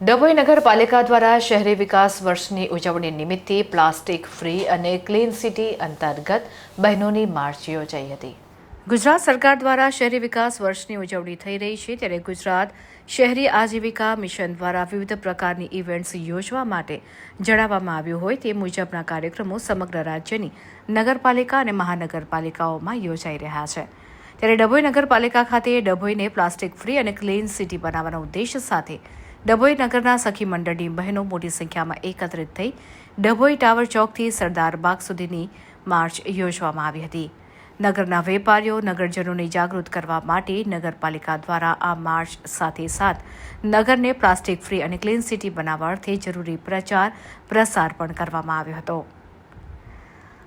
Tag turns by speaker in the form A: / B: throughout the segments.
A: ડભોઈ નગરપાલિકા દ્વારા શહેરી વિકાસ વર્ષની ઉજવણી નિમિત્તે પ્લાસ્ટિક ફ્રી અને ક્લીન સિટી અંતર્ગત બહેનોની માર્ચ યોજાઈ હતી. ગુજરાત સરકાર દ્વારા શહેરી વિકાસ વર્ષની ઉજવણી થઈ રહી છે ત્યારે ગુજરાત શહેરી આજીવિકા મિશન દ્વારા વિવિધ પ્રકારની ઇવેન્ટ્સ યોજવા માટે જણાવવામાં આવ્યું હોય તે મુજબના કાર્યક્રમો સમગ્ર રાજ્યની નગરપાલિકા અને મહાનગરપાલિકાઓમાં યોજાઈ રહ્યા છે. ત્યારે ડભોઈ નગરપાલિકા ખાતે ડભોઈને પ્લાસ્ટિક ફ્રી અને ક્લીન સિટી બનાવવાના ઉદ્દેશ સાથે ડભોઈ નગરના સખી મંડળની બહેનો મોટી સંખ્યામાં એકત્રિત થઈ ડભોઈ ટાવર ચોકથી સરદાર બાગ સુધીની માર્ચ યોજવામાં આવી હતી. નગરના વેપારીઓ, નગરજનોને જાગૃત કરવા માટે નગરપાલિકા દ્વારા આ માર્ચ સાથે સાથ નગરને પ્લાસ્ટિક ફ્રી અને ક્લીન સિટી બનાવવા અર્થે જરૂરી પ્રચાર, પ્રસાર પણ કરવામાં આવ્યો હતો.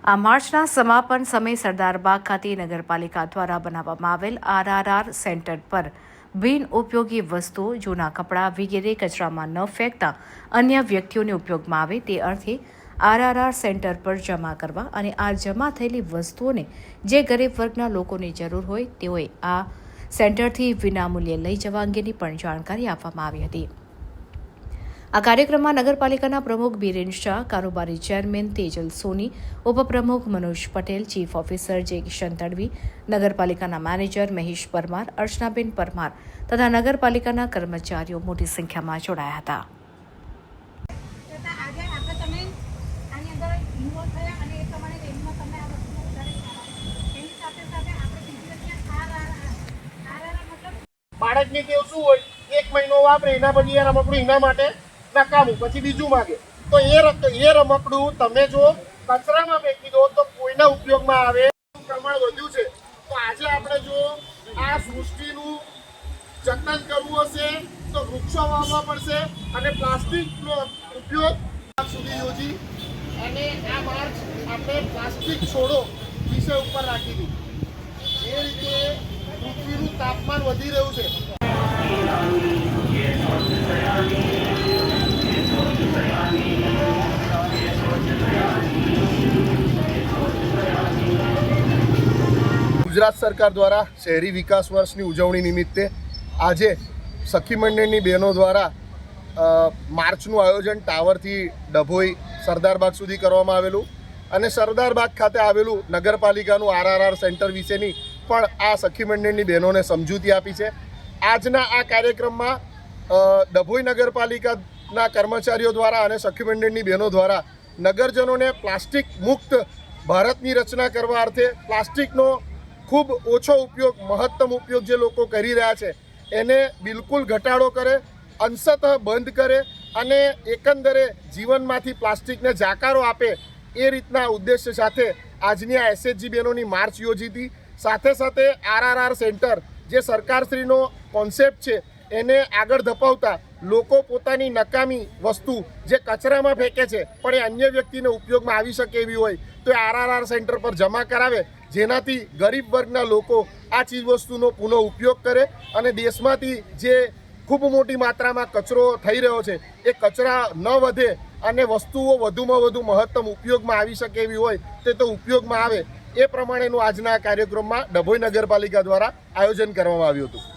A: આ માર્ચના સમાપન સમયે સરદાર બાગ ખાતે નગરપાલિકા દ્વારા બનાવવામાં આવેલ આરઆરઆર સેન્ટર પર બિન ઉપયોગી વસ્તુઓ, જૂના કપડાં વગેરે કચરામાં ન ફેંકતા અન્ય વ્યક્તિઓને ઉપયોગમાં આવે તે અર્થે આરઆરઆર સેન્ટર પર જમા કરવા અને આ જમા થયેલી વસ્તુઓને જે ગરીબ વર્ગના લોકોની જરૂર હોય તેઓએ આ સેન્ટરથી વિનામૂલ્યે લઈ જવા અંગેની પણ જાણકારી આપવામાં આવી હતી. આ કાર્યક્રમમાં નગરપાલિકાના પ્રમુખ બીરેન શાહ કારોબારી ચેરમેન તેજલ સોની ઉપપ્રમુખ મનોજ પટેલ ચીફ ઓફિસર જે કિશન તડવી નગરપાલિકાના મેનેજર મહેશ પરમાર અર્ચનાબેન પરમાર તથા નગરપાલિકાના કર્મચારીઓ મોટી સંખ્યામાં જોડાયા હતા
B: બાળકને આજે આપણે તમે આની અંદર ઇન્વોલ્વ થયા અને એ પ્રમાણે રેલીમાં તમને આ વસ્તુ વધારે ખ્યાલ આવે. એની સાથે સાથે આપણે બીજી જગ્યાએ R R R R R મતલબ
C: બાળકની ટેવ શું હોય એક મહિનો વાપરે એના પછી એના રમકડું એના માટે નકામું પછી બીજું માગે. તો એ એ રમકડું તમે જો કચરામાં ફેંકી દો તો કોઈના ઉપયોગમાં આવે? પ્રમાણ વધ્યું છે? તો આજે આપણે જો આ સૃષ્ટિનું જતન કરવું હશે તો વૃક્ષો વાવવા પડશે અને પ્લાસ્ટિકનો ઉપયોગ સુધી યોજી અને આ માર્ચ આપણે પ્લાસ્ટિક છોડો વિષય ઉપર રાખી દીધી. એ રીતે પૃથ્વીનું તાપમાન વધી રહ્યું છે. ગુજરાત સરકાર દ્વારા શહેરી વિકાસ વર્ષની ઉજવણી નિમિત્તે આજે સખી મંડળની બહેનો દ્વારા માર્ચનું આયોજન ટાવરથી ડભોઈ સરદારબાગ સુધી કરવામાં આવેલું અને સરદારબાગ ખાતે આવેલું નગરપાલિકાનું આરઆરઆર સેન્ટર વિશેની પણ આ સખી મંડળની બહેનોને સમજૂતી આપી છે. આજના આ કાર્યક્રમમાં ડભોઈ ડભોઈ નગરપાલિકાના કર્મચારીઓ દ્વારા અને સખી મંડળની બહેનો દ્વારા નગરજનોને પ્લાસ્ટિક મુક્ત ભારતની રચના કરવા અર્થે પ્લાસ્ટિકનો ખૂબ ઓછો ઉપયોગ, મહત્તમ ઉપયોગ જે લોકો કરી રહ્યા છે, એને બિલકુલ ઘટાડો કરે, અંશતઃ બંધ કરે અને એકંદરે જીવનમાંથી પ્લાસ્ટિકને જાકારો આપે એ રીતના ઉદ્દેશ્ય સાથે આજની આ એસએચજી બહેનોની માર્ચ યોજી સાથે સાથે આરઆરઆર સેન્ટર જે સરકારશ્રીનો કોન્સેપ્ટ છે, એને આગળ ધપાવતા લોકો પોતાની નકામી વસ્તુ જે કચરામાં ફેંકે છે, પણ એ અન્ય વ્યક્તિને ઉપયોગમાં આવી શકે એવી હોય, તો એ આરઆરઆર સેન્ટર પર જમા કરાવે, જેનાથી ગરીબ વર્ગના લોકો આ ચીજ વસ્તુનો પુનઃ ઉપયોગ કરે અને દેશમાંથી જે ખૂબ મોટી માત્રામાં કચરો થઈ રહ્યો છે, એ કચરા ન વધે અને વસ્તુઓ વધુમાં વધુ મહત્તમ ઉપયોગમાં આવી શકે એવી હોય, તે તો ઉપયોગમાં આવે. એ પ્રમાણેનું આજના કાર્યક્રમમાં ડભોઈ નગરપાલિકા દ્વારા આયોજન કરવામાં આવ્યું હતું.